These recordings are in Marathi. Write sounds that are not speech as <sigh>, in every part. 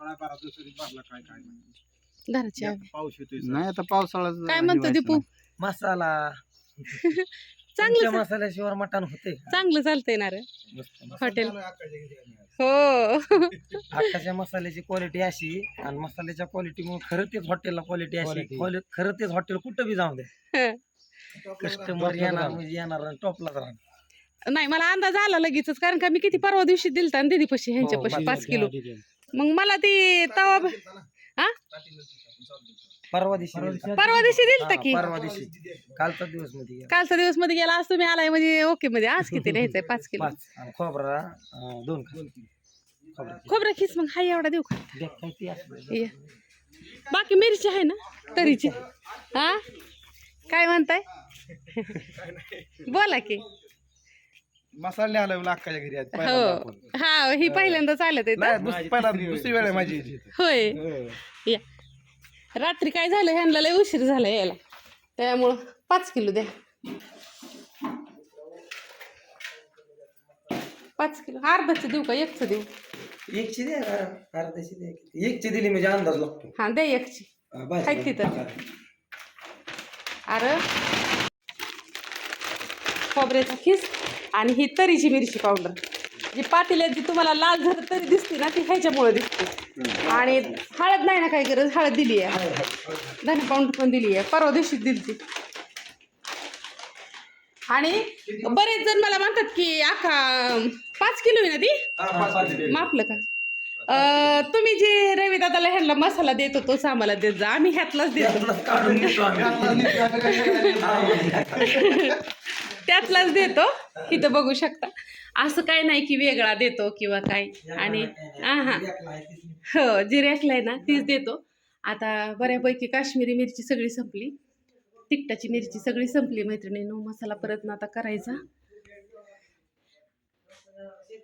काय बारा दिवसांनी भरला काय. घराची. पाऊस येतोय नाही आता पावसाळा काय म्हणतो दीपू? मसाला. <laughs> चांगलं तुमच्या मसाल्याशिवाय मटण होते चांगलं चालतंय ना रे. मस्त हॉटेल. हो. आत्ताच्या मसाल्याची क्वालिटी अशी आणि मसाल्याच्या क्वालिटीमुळे खरं तेच हॉटेलला क्वालिटी अशी. Quality. quali- खरं तेच हॉटेल कुठं बी जाऊ दे. हं. कस्टमर येणार म्हणजे येणार आणि टॉपलाच राहणार. नाही मला अंदाज आला लगेचच कारण का मी किती परवा दिवशी दिलता आणि दिदी पशी ह्यांच्या हो, पशी बाकी पाच किलो. मग मला ती तवा ब- हा? परवा दिवशी दिलता. परवा दिवशी दिलता हा, की? परवा दिवशी. कालचा दिवसमध्ये गेला. कालचा दिवसमध्ये गेला आज तुम्ही आलाय म्हणजे ओके मध्ये. आज किती न्यायचंय पाच किलो. खोबरा दोन खोबरा खोबरं खिस मग. हाय एवढा देऊ का. बाकी मिरची आहे ना? तरीची. हा? काय म्हणताय? बोला की. मसाले आला अक्काच्या घरी आज पहिल्यांदा हो आपण. हा ही. पहिल्यांदा चालत आहे नाही दुस- पहिला दुसरी वेळ आहे माझी इथे. होय. हो. या. रात्री काय झालं? ह्यांना लय उशीर झाला यायला. त्यामुळं पाच किलो द्या. पाच किलो. अर्धाचं देऊ का? एकचं देऊ. एकची दे का? दिली म्हणजे अंदाज लागतो. हा द्या एकची. हा, बस. तिथं अरे. खोबऱ्याचा खिस आणि ही तरीची मिरची पावडर. जी पातेल्यात जी तुम्हाला लाल झर तरी दिसते ना ती ह्याच्यामुळे दिसते. आणि हळद नाही ना काही गरज? हळद दिली आहे. धने पावडर पण दिली आहे. परवा दिवशी दिली ती. आणि बरेच जण मला म्हणतात की आखा पाच किलो आहे ना ती. मापलं का? तुम्ही जे रवी दादाला ह्यांना मसाला देत होतोच आम्हाला देत जा. आम्ही ह्यातलाच देतो. त्यातलाच देतो. <laughs> <laughs> इथं बघू शकता. असं काय नाही की वेगळा देतो किंवा काय. आणि हा हा हो जी रॅकलाय ना तीच देतो. आता बऱ्यापैकी काश्मीरी मिरची सगळी संपली. तिखटाची मिरची सगळी संपली मैत्रिणीनं. मसाला परत ना आता करायचा.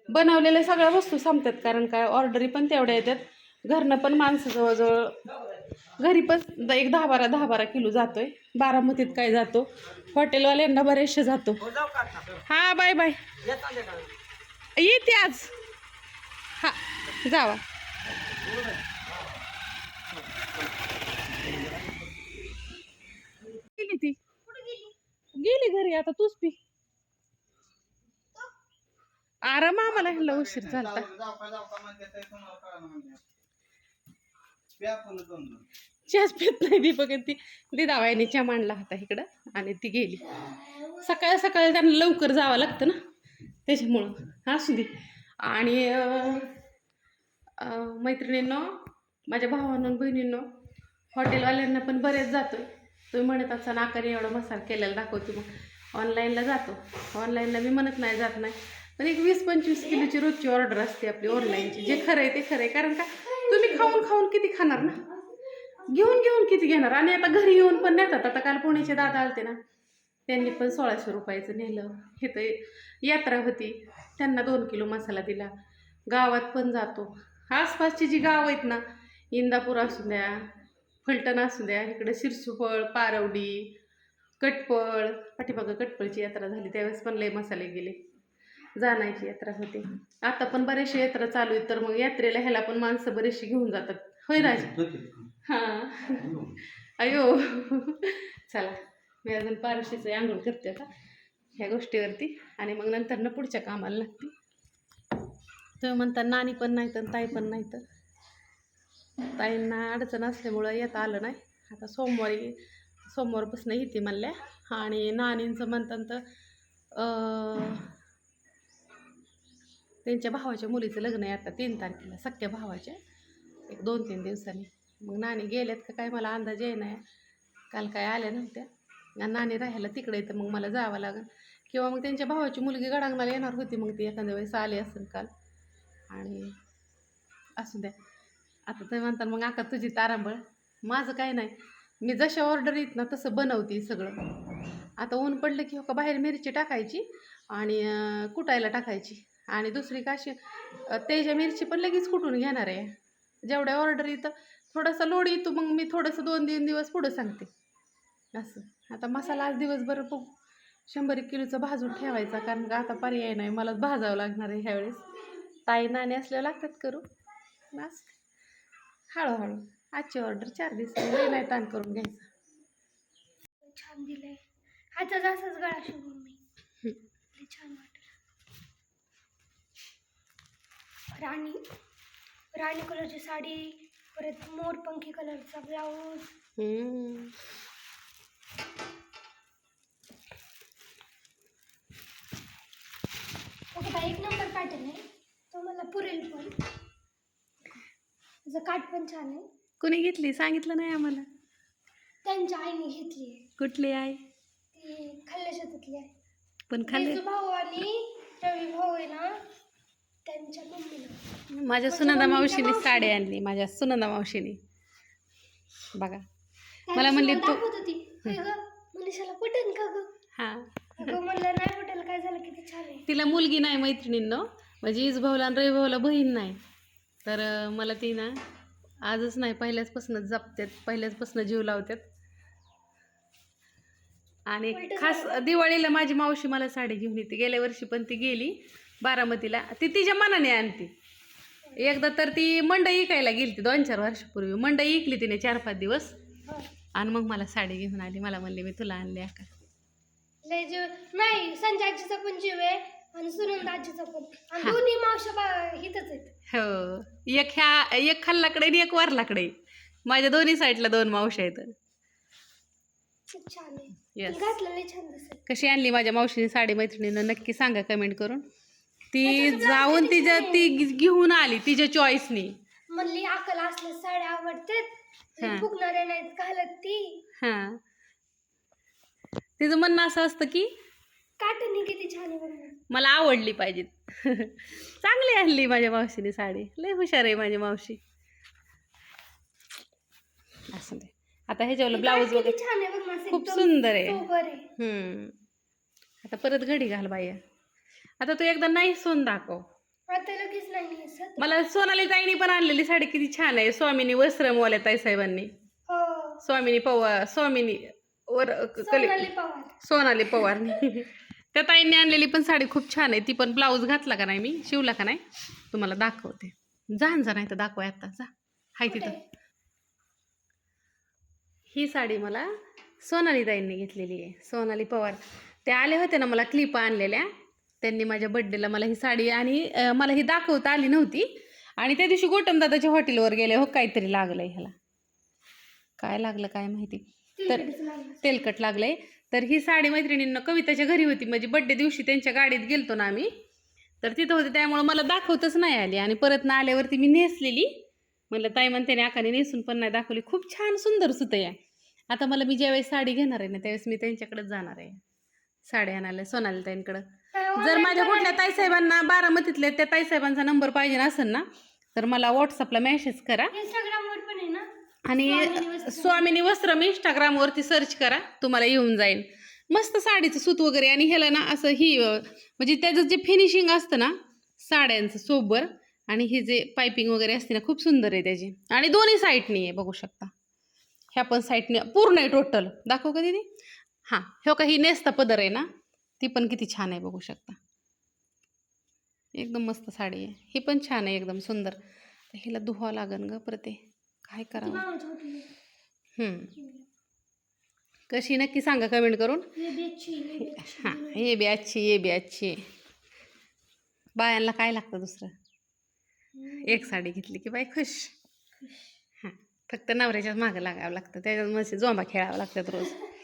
बनवलेल्या सगळ्या वस्तू संपतात कारण काय? ऑर्डरी पण तेवढ्या येतात. घरनं पण माणसं जवळजवळ घरी पण एक दहा बारा दहा बारा किलो जातोय. बारामतीत काय जातो. हॉटेलवाल्यांना बरेचसे जातो. हा बाय बाय. येते आज. हा जावा. गेली ती. गेली घरी आता तूच पी. आराम आम्हाला ह्याला उशीर झालता. चहाच पित नाही दीपक आणि ती दिदावाईने चहा मांडला होता इकडं आणि ती गेली. सकाळ सकाळी त्यांना लवकर जावं लागतं ना त्याच्यामुळं. असू दे. आणि मैत्रिणींनो माझ्या भावांनो बहिणींनो हॉटेलवाल्यांना पण बरेच जातो तुम्ही म्हणत असाल आकारे एवढा मसाला केलेला दाखवतो मग. ऑनलाईनला जातो. ऑनलाईनला मी म्हणत नाही जात नाही. पण एक वीस पंचवीस किलोची रोजची ऑर्डर असते आपली ऑनलाईनची. जे खरं आहे ते खरं आहे. कारण का? खाऊन खाऊन किती खाणार ना? घेऊन घेऊन किती घेणार? आणि आता घरी येऊन पण नेतात. आता काल पुण्याचे दादा आलते ना. त्यांनी पण सोळाशे रुपयाचं नेलं. हे तर यात्रा होती. त्यांना दोन किलो मसाला दिला. गावात पण जातो. आसपासची जी गावं आहेत ना इंदापूर असू द्या फलटण असू द्या इकडे शिरसुफळ पारवडी कटपळ. पाठीमागं कटपळची यात्रा झाली. त्यावेळेस पण लय मसाले गेले. जाण्याची यात्रा होती. आता पण बऱ्याचशा यात्रा चालू आहेत तर मग यात्रेला ह्याला पण माणसं बरेचशी घेऊन जातात. होय राज? हां. अयो. चला मी अजून पारशीचं आंघोळ करते आता ह्या गोष्टीवरती. आणि मग नंतर ना पुढच्या कामाला लागते. तुम्ही म्हणता नानी पण नाही तर ताई पण नाही तर. ताईंना अडचण असल्यामुळं येता आलं नाही. आता सोमवारी सोमवारपासून येते म्हणल्या. आणि नानींचं म्हणतात तर त्यांच्या भावाच्या मुलीचं लग्न आहे आता तीन तारखेला सख्या भावाच्या एक दोन तीन दिवसांनी. मग नानी गेल्यात का काय मला अंदाज आहे नाही काल काय आल्या नव्हत्या. ना नानी राहायला तिकडे तर मग मला जावं लागेल. किंवा मग त्यांच्या भावाची मुलगी गडांगणाला येणार होती मग ती एखाद्या वेळेस आली असेल काल. आणि असू द्या. आता ते म्हणतात मग आका तुझी तारांबळ. माझं काय नाही. मी जशा ऑर्डर येत ना तसं बनवते सगळं. आता ऊन पडलं की हो का बाहेर मिरची टाकायची आणि कुटायला टाकायची. आणि दुसरी का अशी अं, तेजा मिरची पण लगेच कुटून घेणार आहे? जेवढ्या ऑर्डर येतं थोडासा लोड येतो मग मी थोडंसं दोन तीन दिवस पुढं सांगते. असं. आता मसाला आज दिवसभर बघू शंभर एक किलोचा भाजून ठेवायचा कारण का आता पर्याय नाही मला भाजावं लागणार आहे ह्यावेळेस. ताई नाणे असल्यावर लागतात करू. बस. हळूहळू. आजची ऑर्डर चार दिवसांनी नाही ताण करून घ्यायचं. छान दिलंय. हातात असाच गळा शिवून मी. छान वाटत राणी. राणी कलरची साडी परत मोरपंखी कलरचा ब्लाऊज. हम्म. ओके बाई एक नंबर पॅटर्न आहे. तो मला पुरेल पण. त्याचं काठ पण छान आहे. कुणी घेतली? सांगितलं नाही आम्हाला. त्यांच्या आईने घेतली आहे. कुठली आहे ती खाल्ल्या शेतातली आहे. पण खाल्ले भाऊ आणि रवी भाऊ आहे ना माझ्या सुनंदा मावशीने साडी आणली माझ्या सुनंदा मावशीने. बघा. मला म्हणली तू- दाखवत होती. "होय ग मनीषाला पटेल का ग? हा. म्हणलं नाही पटेल काय झालं? किती छान आहे. तिला मुलगी नाही मैत्रिणींनो. म्हणजे इज भाऊला आणि रवी भाऊला बहीण नाही. तर मला ती ना आजच नाही पहिल्याचपासूनच जपतात पहिल्याचपासून जीव लावतात आणि खास दिवाळीला माझी मावशी मला साडी घेऊन येते. गेल्या वर्षी पण ती गेली बारामतीला. ती तिच्या मनाने आणते. एकदा तर ती मंडई इकायला गेली ती दोन चार वर्षापूर्वी. मंडई इकली तिने चार पाच दिवस. आणि मग मला साडी घेऊन आली. मला म्हणली मी तुला आणली का? लय जीव. नाही संजय आजीचा पण जीव आहे आणि सुनंद आजीचा पण. आणि हा. दोन्ही मावशा बा- इथंच आहेत. हो. एक ह्या एक खाल्लाकडे आणि एक वरलाकडे. माझ्या दोन्ही साईडला दोन मावशी आहेत. खूप छान आहे. Yes. घातलं लय छान दिसत कशी आणली माझ्या मावशीने साडी मैत्रिणीनं? नक्की सांगा कमेंट करून. ती जाऊन तिच्या. ती घेऊन आली तिच्या चॉईसनी म्हणली अकल असल्या साड्या आवडतात. नाहीत घालत ती. हां. तिचं म्हणणं असं असतं की काटणी किती छान आहे बघ ना. मला आवडली पाहिजे. <laughs> चांगली आणली माझ्या मावशीने साडी. लय हुशार आहे माझी मावशी. असं दे. आता ह्याच्यावर ब्लाऊज किती वगैरे छान आहे बघ ना असं खूप एकदम सुंदर आहे. सोबर आहे. हम्म. आता परत घडी घाल बाई आता तू एकदा नाही सोन दाखव. आता लगेच नाही दिसत मला सोनाली ताईनी पण आणलेली साडी किती छान आहे. स्वामिनी वस्त्रमवाल्या ताई साहेबांनी. हो. स्वामिनी पवार स्वामिनी वर कले सोनाली पवार. सोनाली पवारनी त्या ताईंनी आणलेली पण साडी खूप छान आहे. ती पण ब्लाऊज घातला का नाही मी? शिवला का नाही? तुम्हाला दाखवते. जा न जा नाही तर दाखवा आता. जा. हाय तिथं. कुठे? ही साडी मला सोनाली ताईंनी घेतलेली आहे. सोनाली पवार. ते आले होते ना मला क्लिप आणलेल्या. त्यांनी माझ्या बड्डेला मला ही साडी आणि मला ही दाखवता आली नव्हती. आणि त्या दिवशी गोटमदादाच्या हॉटेलवर गेले. हो काहीतरी लागलं ह्याला. काय लागलं काय माहिती? तर लागलं. तेलकट लागलंय. तर ही साडी मैत्रिणींना कविताच्या घरी होती. म्हणजे बड्डे दिवशी त्यांच्या गाडीत गेलतो ना आम्ही. तर तिथं होते. त्यामुळे मला दाखवतच नाही आली. आणि परत ना आल्यावरती मी नेसलेली. म्हणलं ताई म्हणते आकाने नेसून पण नाही दाखवली. खूप छान सुंदर सुत आहे. आता मला मी ज्यावेळेस साडी घेणार आहे ना त्यावेळेस मी त्यांच्याकडेच जाणार आहे. साडी आणायला सोनाली ताईंकडं. जर माझ्या कुठल्या. ताईसाहेबांना बारामतीतल्या त्या ताईसाहेबांचा नंबर पाहिजे असेल ना तर मला व्हॉट्सअपला मेसेज करा. इंस्टाग्रामवर पण आहे ना? आणि स्वामिनी वस्त्रम. इंस्टाग्रामवरती सर्च करा तुम्हाला येऊन जाईल. मस्त साडीचं सूत वगैरे आणि ह्याला ना असं ही म्हणजे त्याचं जे फिनिशिंग असतं ना साड्यांचं सोबर आणि ही जे पायपिंग वगैरे असते ना खूप सुंदर आहे त्याची. आणि दोन्ही साईडनी आहे बघू शकता. ह्या पण साईडने पूर्ण आहे टोटल दाखव का दिदी? हां ह्यो का ही नेसता पदर आहे ना? ती पण किती छान आहे बघू शकता. एकदम मस्त साडी आहे. ही पण छान आहे एकदम सुंदर. हिला धुवावं लागन ग परत ते. काय करावं. कशी नक्की सांगा कमेंट करून. हे हे बी अच्छी ये बी अच्छी. बायांना काय लागतं दुसरं? एक साडी घेतली की बाई खुश. हां फक्त नवऱ्याच्याच मागं लागावं लागतं. त्याच्यात मस्त जोंबा खेळावं लागतात रोज. <laughs>